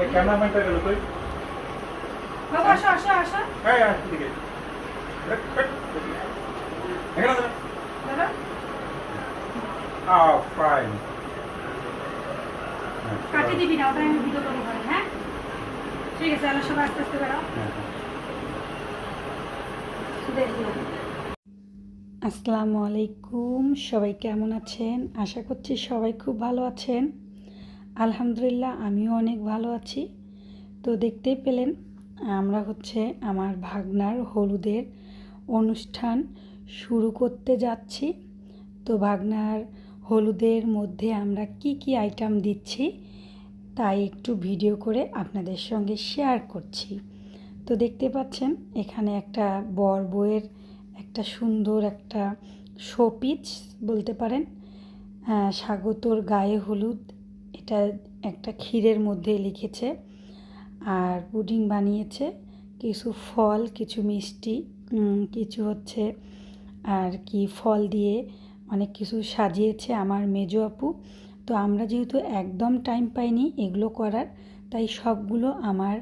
এই ক্যামেরাম্যানটা গেল তুই বাবা আসো আসো আসো। হ্যাঁ হ্যাঁ ঠিক আছে এখানে দাদা আহ ফাইন কাটি দিবি না? ওটা আমি ভিডিও করব পরে, হ্যাঁ? ঠিক আছে আলো সবাই আস্তে আস্তে বেরো। আসসালামু আলাইকুম। সবাই কেমন আছেন? আশা করছি সবাই খুব ভালো আছেন। আলহামদুলিল্লাহ, আমিও অনেক ভালো আছি। তো দেখতেই পেলেন, আমরা হচ্ছে আমার ভাগনার হলুদের অনুষ্ঠান শুরু করতে যাচ্ছি। তো ভাগনার হলুদের মধ্যে আমরা কি কি আইটেম দিচ্ছি, তাই একটু ভিডিও করে আপনাদের সঙ্গে শেয়ার করছি। তো দেখতে পাচ্ছেন, এখানে একটা বর বউয়ের একটা সুন্দর একটা শোপিচ বলতে পারেন। স্বাগতর গায়ে হলুদ এটা একটা ক্ষীরের মধ্যে লিখেছে আর পুডিং বানিয়েছে। কিছু ফল, কিছু মিষ্টি কিছু হচ্ছে আর কি ফল দিয়ে অনেক কিছু সাজিয়েছে আমার মেজো আপু। তো আমরা যেহেতু একদম টাইম পাইনি এগুলো করার, তাই সবগুলো আমার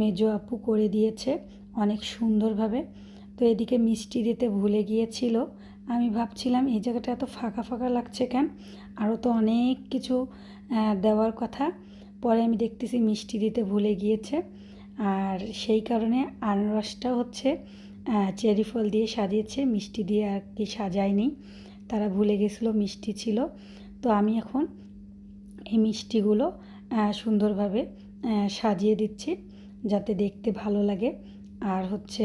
মেজো আপু করে দিয়েছে অনেক সুন্দরভাবে। তো এদিকে মিষ্টি দিতে ভুলে গিয়েছিল। আমি ভাবছিলাম, এই জায়গাটা এত ফাঁকা ফাঁকা লাগছে কেন? আরও তো অনেক কিছু দেওয়ার কথা। পরে আমি দেখতেছি মিষ্টি দিতে ভুলে গিয়েছে। আর সেই কারণে আনারসটা হচ্ছে চেরি ফল দিয়ে সাজিয়েছে। মিষ্টি দিয়ে আর কি সাজায়নি। তারা ভুলে গেছিল মিষ্টি ছিল। তো আমি এখন এই মিষ্টিগুলো সুন্দরভাবে সাজিয়ে দিচ্ছি যাতে দেখতে ভালো লাগে। আর হচ্ছে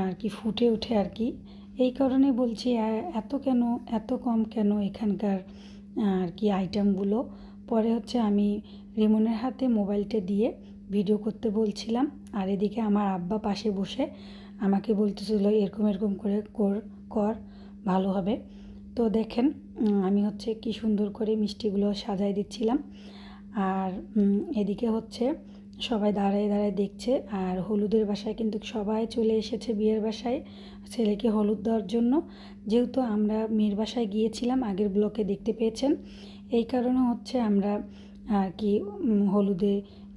আর কি ফুটে ওঠে আর কি। এই কারণে বলছি এত কেন, এত কম কেন এখানকার আর কি আইটেমগুলো পরে হচ্ছে আমি রিমনের হাতে মোবাইলটা দিয়ে ভিডিও করতে বলছিলাম। আর এদিকে আমার আব্বা পাশে বসে আমাকে বলতেছিল, এরকম এরকম করে কর কর, ভালো হবে। তো দেখেন আমি হচ্ছে কি সুন্দর করে মিষ্টিগুলো সাজাই দিচ্ছিলাম। আর এদিকে হচ্ছে সবাই দাঁড়ায় দাঁড়ায় দেখছে। আর হলুদের বাসায় কিন্তু সবাই চলে এসেছে বিয়ের বাসায় ছেলেকে হলুদ দেওয়ার জন্য। যেহেতু আমরা মেয়ের বাসায় গিয়েছিলাম, আগের ব্লকে দেখতে পেয়েছেন। এই কারণে হচ্ছে আমরা আর কি হলুদে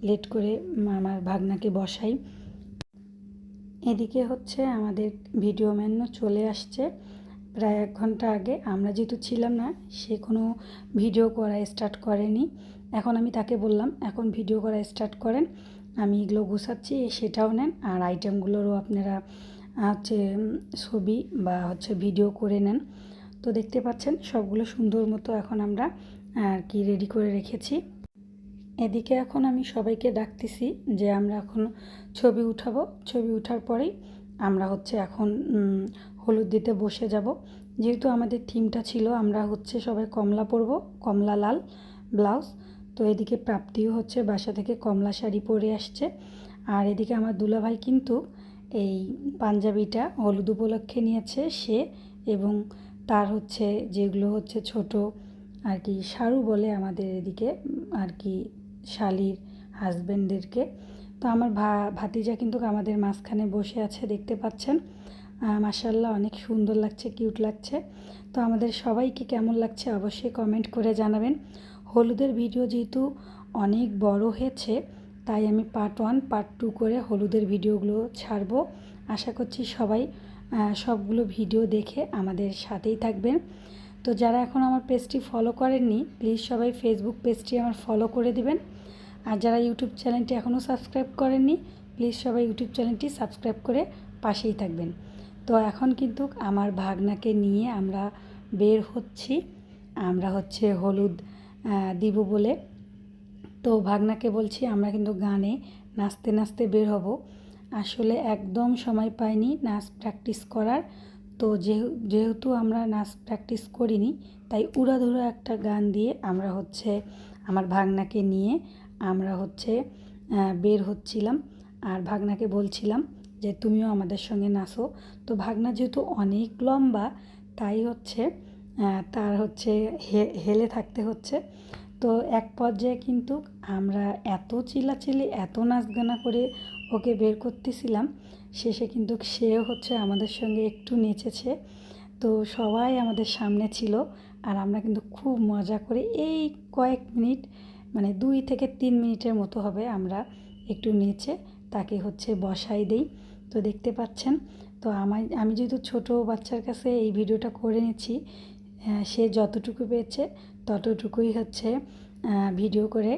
লেট করে আমার ভাগনাকে বসাই। এদিকে হচ্ছে আমাদের ভিডিও ম্যানও চলে আসছে। প্রায় এক ঘণ্টা আগে। আমরা যেহেতু ছিলাম না, সে কোনো ভিডিও করা স্টার্ট করেনি। এখন আমি তাকে বললাম, এখন ভিডিও করা স্টার্ট করেন। আমি এগুলো গুছাচ্ছি, সেটাও নেন। আর আইটেমগুলোরও আপনারা হচ্ছে ছবি বা হচ্ছে ভিডিও করে নেন। তো দেখতে পাচ্ছেন, সবগুলো সুন্দর মতো এখন আমরা, আর কি রেডি করে রেখেছি। এদিকে এখন আমি সবাইকে ডাকতেছি যে, আমরা এখন ছবি উঠাবো। ছবি উঠার পরেই আমরা হচ্ছে এখন হলুদ দিতে বসে যাব। যেহেতু আমাদের থিমটা ছিল, আমরা হচ্ছে সবাই কমলা পরবো, কমলা লাল ব্লাউজ। তো এদিকে প্রাপ্তিও হচ্ছে বাসা থেকে কমলা শাড়ি পরে আসছে। আর এদিকে আমার দুলাভাই কিন্তু এই পাঞ্জাবিটা হলুদ উপলক্ষে নিয়েছে সে এবং তার হচ্ছে যেগুলো হচ্ছে ছোট আর কি সারু বলে আমাদের এদিকে আর কি শালির হাজব্যান্ডদেরকে তো আমার ভা, ভাতিজা কিন্তু আমাদের মাঝখানে বসে আছে, দেখতে পাচ্ছেন। মাসাল্লাহ অনেক সুন্দর লাগছে, কিউট লাগছে। তো আমাদের সবাইকে কেমন লাগছে অবশ্যই কমেন্ট করে জানাবেন। হলুদের ভিডিও যেহেতু অনেক বড় হয়েছে, তাই আমি পার্ট ওয়ান পার্ট টু করে হলুদের ভিডিওগুলো ছাড়বো। আশা করছি সবাই সবগুলো ভিডিও দেখে আমাদের সাথেই থাকবেন। তো যারা এখন আমার পেজটি ফলো করেননি প্লিজ সবাই ফেসবুক পেজটি আমার ফলো করে দিবেন। আর যারা ইউটিউব চ্যানেলটি এখনও সাবস্ক্রাইব করেননি প্লিজ সবাই ইউটিউব চ্যানেলটি সাবস্ক্রাইব করে পাশেই থাকবেন। তো এখন কিন্তু আমার ভাগনাকে নিয়ে আমরা বের হচ্ছি। আমরা হচ্ছে হলুদ দিব বলে। তো ভাগনাকে বলছি আমরা কিন্তু গানে নাচতে নাচতে বের হব। আসলে একদম সময় পাইনি নাচ প্র্যাকটিস করার। তো যেহে- যেহেতু আমরা নাচ প্র্যাকটিস করিনি, তাই উড়াধুরা একটা গান দিয়ে আমরা হচ্ছে আমার ভাগনাকে নিয়ে আমরা হচ্ছে বের হচ্ছিলাম আর ভাগনাকে বলছিলাম যে তুমিও আমাদের সঙ্গে নাচো। তো ভাগনা যেহেতু অনেক লম্বা, তাই হচ্ছে তার হচ্ছে হেলে থাকতে হচ্ছে। তো এক পর্যায়ে কিন্তু আমরা এত চিল্লাচিল্লি, এত নাচ গানা করে ওকে বের করতেছিলাম, শেষে কিন্তু সেও হচ্ছে আমাদের সঙ্গে একটু নেচেছে। তো সবাই আমাদের সামনে ছিল আর আমরা কিন্তু খুব মজা করে এই কয়েক মিনিট মানে দুই থেকে তিন মিনিটের মতো হবে আমরা একটু নিচে তাকে হচ্ছে বসাই দেই। তো দেখতে পাচ্ছেন, তো আমার আমি যেহেতু ছোট বাচ্চার কাছে এই ভিডিওটা করে নিচ্ছি সে যতটুকু পেয়েছে ততটুকুই হচ্ছে ভিডিও করে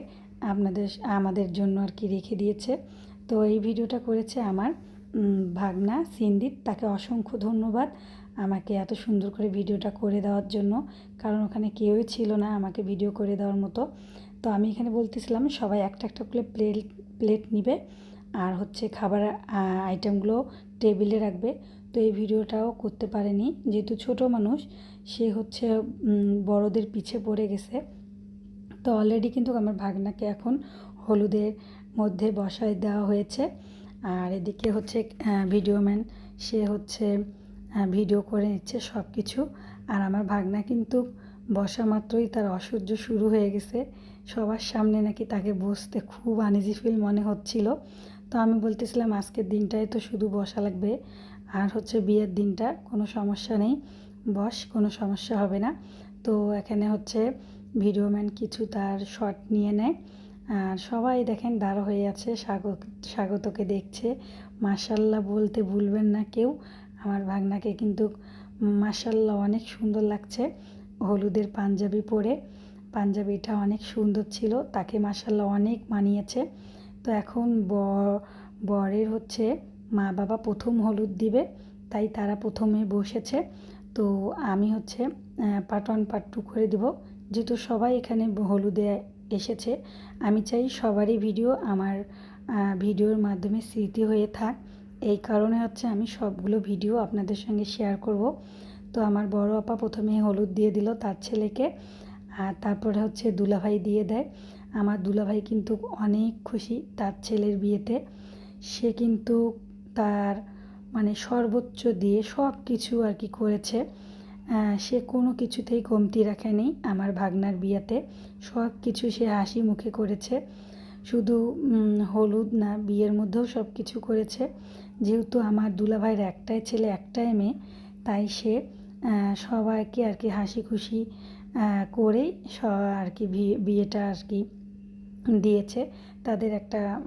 আপনাদের, আমাদের জন্য আর কি রেখে দিয়েছে। তো এই ভিডিওটা করেছে আমার ভাগনা সিন্দিত। তাকে অসংখ্য ধন্যবাদ আমাকে এত সুন্দর করে ভিডিওটা করে দেওয়ার জন্য, কারণ ওখানে কেউই ছিল না আমাকে ভিডিও করে দেওয়ার মতো। তো আমি এখানে বলতেছিলাম, সবাই একটা একটা করে প্লেট প্লেট নিবে। আর হচ্ছে খাবার আইটেমগুলো টেবিলে রাখবে। তো এই ভিডিওটাও করতে পারেনি। যেহেতু ছোট মানুষ, সে হচ্ছে বড়দের পিছে পড়ে গেছে। তো অলরেডি কিন্তু আমার ভাগনাকে এখন হলুদের মধ্যে বসায় দেওয়া হয়েছে। আর এদিকে হচ্ছে ভিডিও ম্যান সে হচ্ছে ভিডিও করে নিচ্ছে সব কিছু আর আমার ভাগনা কিন্তু বসা মাত্রই তার অসহ্য শুরু হয়ে গেছে। সবার সামনে নাকি তাকে বসতে খুব আনিজি ফিল মনে হচ্ছিল। তো আমি বলতেছিলাম, আজকের দিনটায় তো শুধু বসা লাগবে। আর হচ্ছে বিয়ের দিনটা, কোনো সমস্যা নেই। বস, কোনো সমস্যা হবে না। তো এখানে হচ্ছে ভিডিও ম্যান কিছু তার শট নিয়ে নেয়। আর সবাই দেখেন দাঁড় হয়ে আছে, স্বাগত, স্বাগতকে দেখছে। মার্শাল্লাহ বলতে ভুলবেন না কেউ। আমার ভাগনাকে কিন্তু মার্শাল্লাহ অনেক সুন্দর লাগছে। হলুদের পাঞ্জাবি পরে। পাঞ্জাবিটা অনেক সুন্দর ছিল, তাকে মার্শাল্লাহ অনেক মানিয়েছে। তো এখন ব- বরের হচ্ছে মা বাবা প্রথম হলুদ দিবে, তাই তারা প্রথমে বসেছে। তো আমি হচ্ছে পার্ট ওয়ান টু করে দিব। যেহেতু সবাই এখানে হলুদে এসেছে, আমি চাই সবারই ভিডিও আমার ভিডিওর মাধ্যমে স্মৃতি হয়ে থাক। এই কারণে হচ্ছে আমি সবগুলো ভিডিও আপনাদের সঙ্গে শেয়ার করব। তো আমার বড় আপা প্রথমে হলুদ দিয়ে দিল তার ছেলেকে, আর তারপরে হচ্ছে দুলাভাই দিয়ে দেয়। আমার দুলাভাই কিন্তু অনেক খুশি তার ছেলের বিয়েতে। সে কিন্তু তার মানে সর্বোচ্চ দিয়ে সব কিছু আর কি করেছে। সে কোনো কিছুতেই কমতি রাখেনি আমার ভাগনার বিয়েতে। সব কিছু সে হাসি মুখে করেছে। শুধু হলুদ না, বিয়ের মধ্যেও সব কিছু করেছে। যেহেতু আমার দুলাভাইয়ের একটাই ছেলে, একটাই মেয়ে, তাই সে সবাইকে আর কি হাসি খুশি স, আর কি বিয়ে- বিয়েটা আর কি দিয়েছে। তাদের একটা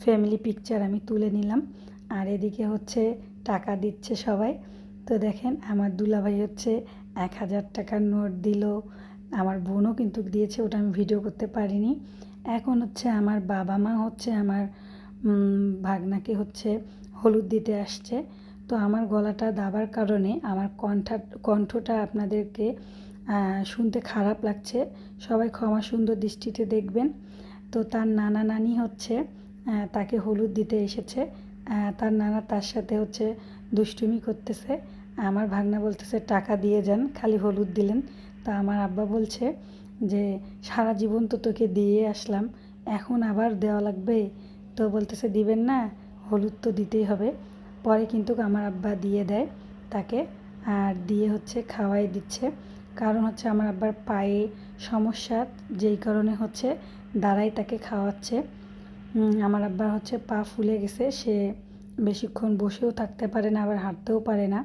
ফ্যামিলি পিকচার আমি তুলে নিলাম। আর এদিকে হচ্ছে টাকা দিচ্ছে সবাই। তো দেখেন, আমার দুলাভাই হচ্ছে এক হাজার টাকার নোট দিল। আমার বোনও কিন্তু দিয়েছে, ওটা আমি ভিডিও করতে পারিনি। এখন হচ্ছে আমার বাবা মা হচ্ছে আমার ভাগনাকে হচ্ছে হলুদ দিতে আসছে। তো আমার গলাটা দাবার কারণে আমার কণ্ঠা, কণ্ঠটা আপনাদেরকে শুনতে খারাপ লাগছে। সবাই ক্ষমা সুন্দর দৃষ্টিতে দেখবেন। তো তার নানা নানি হচ্ছে তাকে হলুদ দিতে এসেছে। তার নানা তার সাথে হচ্ছে দুষ্টুমি করতেছে। আমার ভাগনা বলতেছে, টাকা দিয়ে যান, খালি হলুদ দিলেন। তা আমার আব্বা বলছে যে, সারা জীবন তো তোকে দিয়ে আসলাম, এখন আবার দেওয়া লাগবে? তো বলতেছে, দিবেন না, হলুদ তো দিতেই হবে। পরে কিন্তু আমার আব্বা দিয়ে দেয় তাকে, আর দিয়ে হচ্ছে খাওয়াই দিচ্ছে। কারণ হচ্ছে আমার আব্বার পায়ে সমস্যা, যেই কারণে হচ্ছে দাঁড়াই তাকে খাওয়াচ্ছে। আমার আব্বার হচ্ছে পা ফুলে গেছে, সে বেশিক্ষণ বসেও থাকতে পারে না, আবার হাঁটতেও পারে না।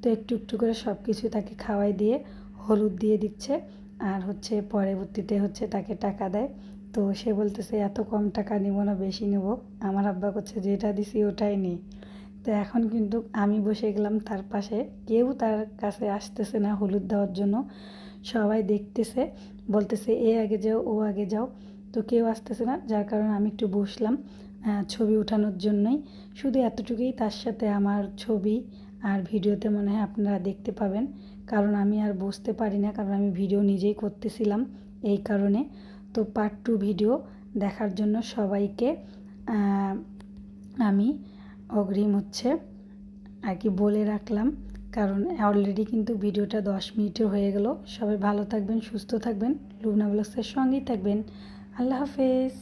তো একটু একটু করে সব কিছু তাকে খাওয়াই দিয়ে হলুদ দিয়ে দিচ্ছে, আর হচ্ছে পরবর্তীতে হচ্ছে তাকে টাকা দেয়। তো সে বলতেছে, এত কম টাকা নিব না, বেশি নেব। আমার আব্বা করছে, যেটা দিছি ওটাই নেই তো এখন কিন্তু আমি বসে গেলাম তার পাশে। কেউ তার কাছে আসতেছে না হলুদ দেওয়ার জন্য। সবাই দেখতেছে, বলতেছে, এ আগে যাও, ও আগে যাও। তো কেউ আসতেছে না, যার কারণে আমি একটু বসলাম ছবি ওঠানোর জন্যই। শুধু এতটুকুই, তার সাথে আমার ছবি আর ভিডিওতে মনে হয় আপনারা দেখতে পাবেন। কারণ আমি আর বসতে পারি না, কারণ আমি ভিডিও নিজেই করতেছিলাম এই কারণে। তো পার্ট টু ভিডিও দেখার জন্য সবাইকে আমি অগ্রিম হচ্ছে। আর কি বলে রাখলাম, কারণ অলরেডি কিন্তু ভিডিওটা দশ মিনিটের হয়ে গেল। সবাই ভালো থাকবেন, সুস্থ থাকবেন। লুবনা ব্লগসের সঙ্গেই থাকবেন। আল্লাহ হাফেজ।